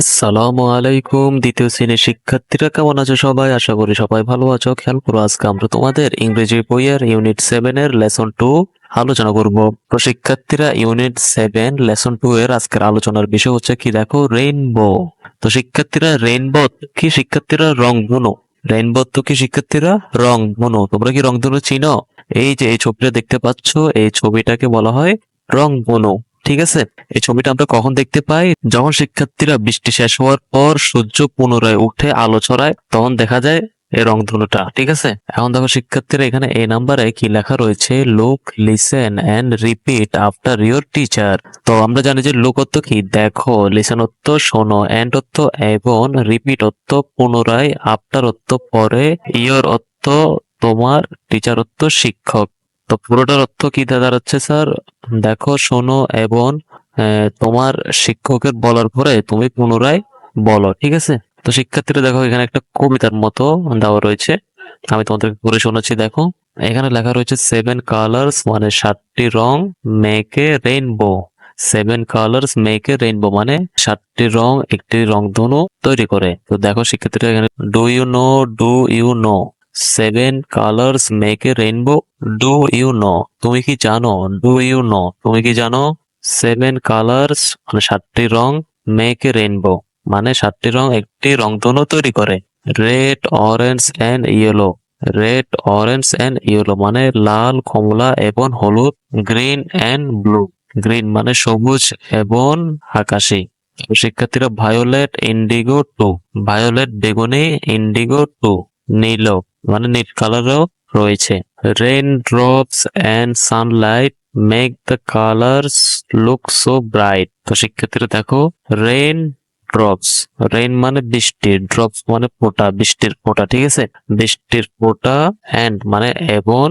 আসসালামু আলাইকুম, দ্বিতীয় শ্রেণির শিক্ষার্থীরা কেমন আছো সবাই? আশা করি সবাই ভালো আছো। খেয়াল করো, আজকে আমরা তোমাদের ইংরেজি বইয়ের ইউনিট সেভেন এর লেসন টু আলোচনা করব। তো শিক্ষার্থীরা, ইউনিট সেভেন লেসন টু এর আজকের আলোচনার বিষয় হচ্ছে কি? দেখো রেইনবো তো শিক্ষার্থীরা রেইনবো কি শিক্ষার্থীরা? রং ধনু রেইনবো তো কি শিক্ষার্থীরা? রং ধনু তোমরা কি রং ধনু চিনো? এই যে এই ছবিটা দেখতে পাচ্ছ, এই ছবিটাকে বলা হয় রং বনু। ঠিক আছে? এই ছবিটা আমরা কখন দেখতে পাই? যখন শিক্ষার্থীরা বৃষ্টি শেষ হওয়ার পর সূর্য পুনরায় উঠে আলো ছড়ায়, তখন দেখা যায় এই রংধনুটা, ঠিক আছে? এখন দেখো শিক্ষার্থীরা এখানে এই নাম্বারে কি লেখা রয়েছে? Look listen and repeat after your teacher তো আমরা জানি যে লুক অর্থ কি? দেখো লিসেন অর্থ শোনো এন্ড অর্থ এবং রিপিট অর্থ পুনরায় আফটার অর্থ পরে ইয়োর অর্থ তোমার টিচার অর্থ শিক্ষক। তো পুরোটার অর্থ কি দাঁড়াচ্ছে স্যার? দেখো, শোনো, এবং তোমার শিক্ষকের বলার পরে তুমি পুনরায় বলো, ঠিক আছে? তো শিক্ষার্থীরা দেখো, এখানে একটা কবিতার মতো দেওয়া রয়েছে। আমি তোমাদেরকে পড়ে শোনাচ্ছি, দেখো। এখানে লেখা রয়েছে সেভেন কালার্স মানে সাতটি রং make a rainbow seven colours make a rainbow মানে সাতটি রং, একটি রং রংধনু তৈরি করে। তো দেখো, শিক্ষার্থীরা এখানে do you know do you know seven colours make a rainbow do you know তুমি কি জানো? ডু ইউ নো তুমি কি জানো? সেভেন কালার্স মানে সাতটি রং মেক এ রেইনবো মানে সাতটি রং, একটি রং রংধনু তৈরি করে। Red orange and yellow red orange and yellow মানে লাল, কমলা এবং হলুদ গ্রিন এন্ড ব্লু গ্রিন মানে সবুজ এবং আকাশি। শিক্ষার্থীরা ভায়োলেট ইন্ডিগো টু ভায়োলেট বেগুনি ইন্ডিগো টু নীল। মানে নীল কালারও রয়েছে। Rain drops and sunlight make the colours look so bright তো শিক্ষার্থীরা দেখো রেন ড্রপস রেইন মানে বৃষ্টি ড্রপস মানে ফোঁটা, বৃষ্টির ফোঁটা, ঠিক আছে? বৃষ্টির ফোঁটা এন্ড মানে এবং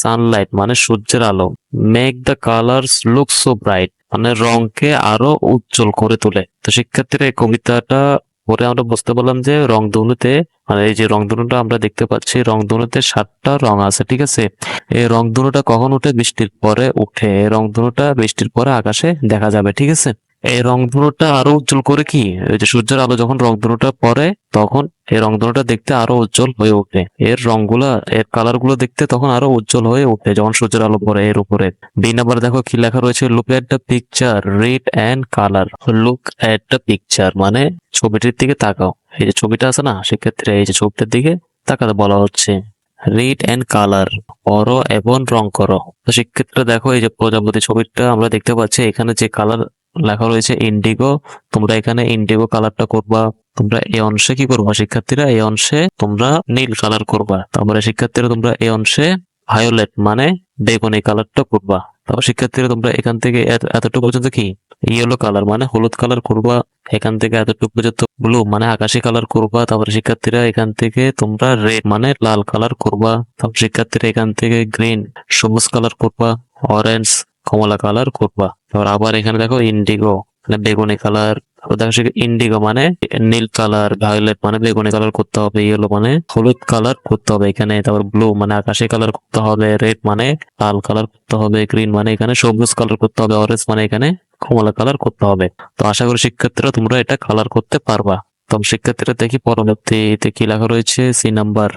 সানলাইট মানে সূর্যের আলো make the colours look so bright মানে রংকে আরও উজ্জ্বল করে তোলে। তো শিক্ষার্থীরা এই কবিতাটা পরে আমরা বুঝতে পারলাম যে রং রংধনুতে মানে এই যে রং রংধনুটা আমরা দেখতে পাচ্ছি, রং রংধনুতে সাতটা রং আছে, ঠিক আছে? এই রং রংধনুটা কখন উঠে? বৃষ্টির পরে উঠে। এই রংধনুটা বৃষ্টির পরে আকাশে দেখা যাবে, ঠিক আছে? এই রংধনুটা আরও উজ্জ্বল করে কি? এই যে সূর্যের আলো যখন রংধনুটা পড়ে তখন এই রংধনুটা দেখতে আরও উজ্জ্বল হয়ে ওঠে। এর রংগুলা, এর কালারগুলো দেখতে তখন আরও উজ্জ্বল হয়ে ওঠে যখন সূর্যের আলো পড়ে এর উপরে। দুই নাম্বার দেখো কি লেখা রয়েছে look at the picture red and colour look at the picture মানে ছবিটির দিকে তাকাও। এই যে ছবিটা আছে না, সেক্ষেত্রে এই যে ছবিটার দিকে তাকাতে বলা হচ্ছে রেড অ্যান্ড কালার পড়ো এবং রং করো। সেক্ষেত্রে দেখো এই যে প্রজাপতি ছবিটা আমরা দেখতে পাচ্ছি, এখানে যে কালার লেখা রয়েছে ইন্ডিগো তোমরা এখানে ইন্ডিগো কালারটা করবা। তোমরা এই অংশে কি করবা শিক্ষার্থীরা? এই অংশে তোমরা নীল কালার করবা। তারপরে শিক্ষার্থীরা তোমরা এই অংশে ভায়োলেট মানে বেগুনি কালারটা করবা। তারপর শিক্ষার্থীরা তোমরা এখান থেকে এত- এতটুকু পর্যন্ত কি? ইয়েলো কালার মানে হলুদ কালার করবা। এখান থেকে এতটুকু পর্যন্ত ব্লু মানে আকাশি কালার করবা। তারপরে শিক্ষার্থীরা এখান থেকে তোমরা রেড মানে লাল কালার করবা। তারপর শিক্ষার্থীরা এখান থেকে গ্রিন সবুজ কালার করবা। অরেঞ্জ কমলা কালার করবা তারপর আবার এখানে দেখো ইন্ডিগো মানে বেগুনি কালার। দেখো ইন্ডিগো মানে নীল কালার ভায়োলেট মানে বেগুনি কালার করতে হবে ইয়েলো মানে হলুদ কালার করতে হবে এখানে। তারপর ব্লু মানে আকাশি কালার করতে হবে রেড মানে লাল কালার করতে হবে গ্রিন মানে এখানে সবুজ কালার করতে হবে অরেঞ্জ মানে এখানে কমলা কালার করতে হবে। তো আশা করি শিক্ষার্থীরা তোমরা এটা কালার করতে পারবা। তো শিক্ষার্থীরা দেখি পরবর্তীতে কি লেখা রয়েছে? C number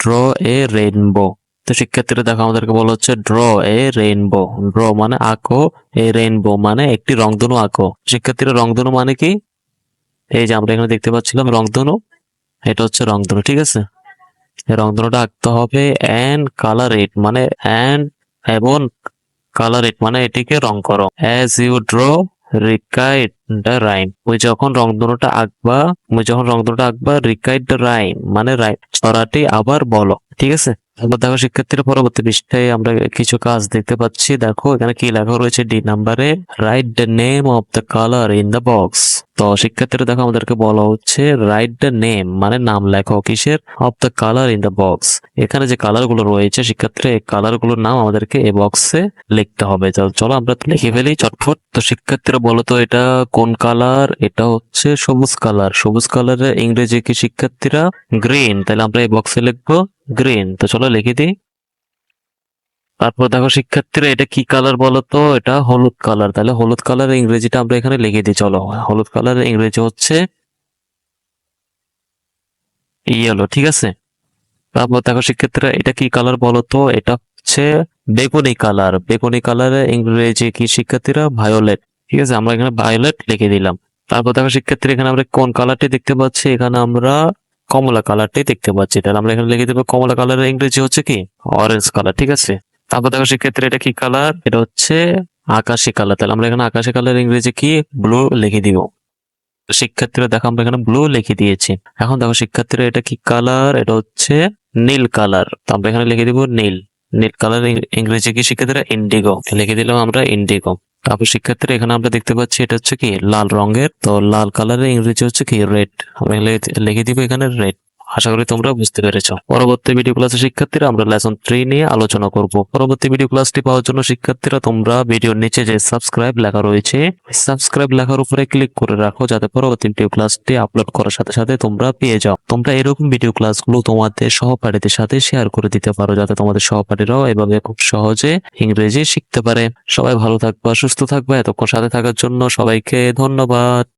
draw a rainbow তো শিক্ষার্থীরা দেখো, আমাদেরকে বলা হচ্ছে ড্র এ রেইনবো ড্র মানে আঁকো এ রেইনবো মানে একটি রংধনু আঁকো। শিক্ষার্থীরা, রংধনু মানে কি? এই যে আমরা এখানে দেখতে পাচ্ছিলাম রংধনু, এটা হচ্ছে রংধনু, ঠিক আছে? রংধনুটা আঁকতে হবে অ্যান্ড কালার ইট মানে অ্যান্ড এবং কালার ইট মানে এটিকে রং করো। As you draw recite the rhyme ওই যখন রংধনুটা আঁকবা ওই যখন রংধনুটা আঁকবা রিকাইট দ্য রাইম মানে রাইম ছড়াটি আবার বলো। ঠিক আছে? তারপর দেখো শিক্ষার্থীরা পরবর্তী পৃষ্ঠায় আমরা কিছু কাজ দেখতে পাচ্ছি। দেখো, এখানে কি লেখা রয়েছে? ডি নাম্বারে write the name of the colour in the box তো শিক্ষার্থীরা দেখো, আমাদেরকে বলা হচ্ছে রাইট দ্য নেম মানে নাম লেখো কিসের? Of the colour in the box এখানে যে কালারগুলো রয়েছে, শিক্ষার্থীরা এই কালারগুলোর নাম আমাদেরকে এই বক্সে লিখতে হবে। চল- আমরা লিখে ফেলি চটফট তো শিক্ষার্থীরা বলো তো, এটা কোন কালার এটা হচ্ছে সবুজ কালার সবুজ কালারের ইংরেজি কি শিক্ষার্থীরা? গ্রিন তাহলে আমরা এই বক্সে লিখব গ্রিন তো চলো লিখে দিই। তারপর দেখো শিক্ষার্থীরা, এটা কি কালার বলো তো এটা হলুদ কালার তাহলে হলুদ কালার ইংরেজিটা আমরা এখানে লিখে দিই। চলো, হলুদ কালার ইংরেজি হচ্ছে ইয়েলো ঠিক আছে? তারপর দেখো শিক্ষার্থীরা, এটা কি কালার বলো তো এটা হচ্ছে বেগুনি কালার বেগুনি কালারে ইংরেজি কি শিক্ষার্থীরা? ভায়োলেট ঠিক আছে? আমরা এখানে ভায়োলেট লিখে দিলাম। তারপর দেখো শিক্ষার্থীরা, এখানে আমরা কোন কালারটি দেখতে পাচ্ছি? এখানে আমরা কমলা কালারটি দেখতে পাচ্ছি। তাহলে আমরা এখানে লিখে দেবো কমলা কালারের ইংরেজি হচ্ছে কি? অরেঞ্জ কালার ঠিক আছে? তারপর দেখো শিক্ষার্থীরা এটা কি কালার এটা হচ্ছে আকাশি কালার তাহলে আমরা এখানে আকাশি কালার ইংরেজি কি? ব্লু লিখে দিব। শিক্ষার্থীরা দেখো আমরা এখানে ব্লু লিখে দিয়েছি। এখন দেখো শিক্ষার্থীরা এটা কি কালার এটা হচ্ছে নীল কালার তো আমরা এখানে লিখে দিব নীল। নীল কালার ইংরেজি কি শিক্ষার্থীরা ইন্ডিগো লিখে দিলাম আমরা ইন্ডিগো তারপর শিক্ষার্থীরা এখানে আমরা দেখতে পাচ্ছি, এটা হচ্ছে কি লাল রঙের, তো লাল কালারের ইংরেজি হচ্ছে কি রেড আমরা লিখে- দিব এখানে রেড আশা করি তোমরা বুঝতে পেরেছ। পরবর্তী ভিডিও ক্লাসে শিক্ষার্থীরা আমরা লেসন থ্রি নিয়ে আলোচনা করব। পরবর্তী ভিডিও ক্লাসটি পাওয়ার জন্য শিক্ষার্থীরা তোমরা ভিডিওর নিচে যে সাবস্ক্রাইব লেখা রয়েছে সাবস্ক্রাইব লেখার উপরে ক্লিক করে রাখো যাতে পরবর্তী ভিডিও ক্লাসটি আপলোড করার সাথে সাথে তোমরা পেয়ে যাও। তোমরা এরকম ভিডিও ক্লাসগুলো তোমাদের সহপাঠীদের সাথে শেয়ার করে দিতে পারো যাতে তোমাদের সহপাঠীরাও এভাবে খুব সহজে ইংরেজি শিখতে পারে। সবাই ভালো থাকবা, সুস্থ থাকবা, এতক্ষণ সাথে থাকার জন্য সবাইকে ধন্যবাদ।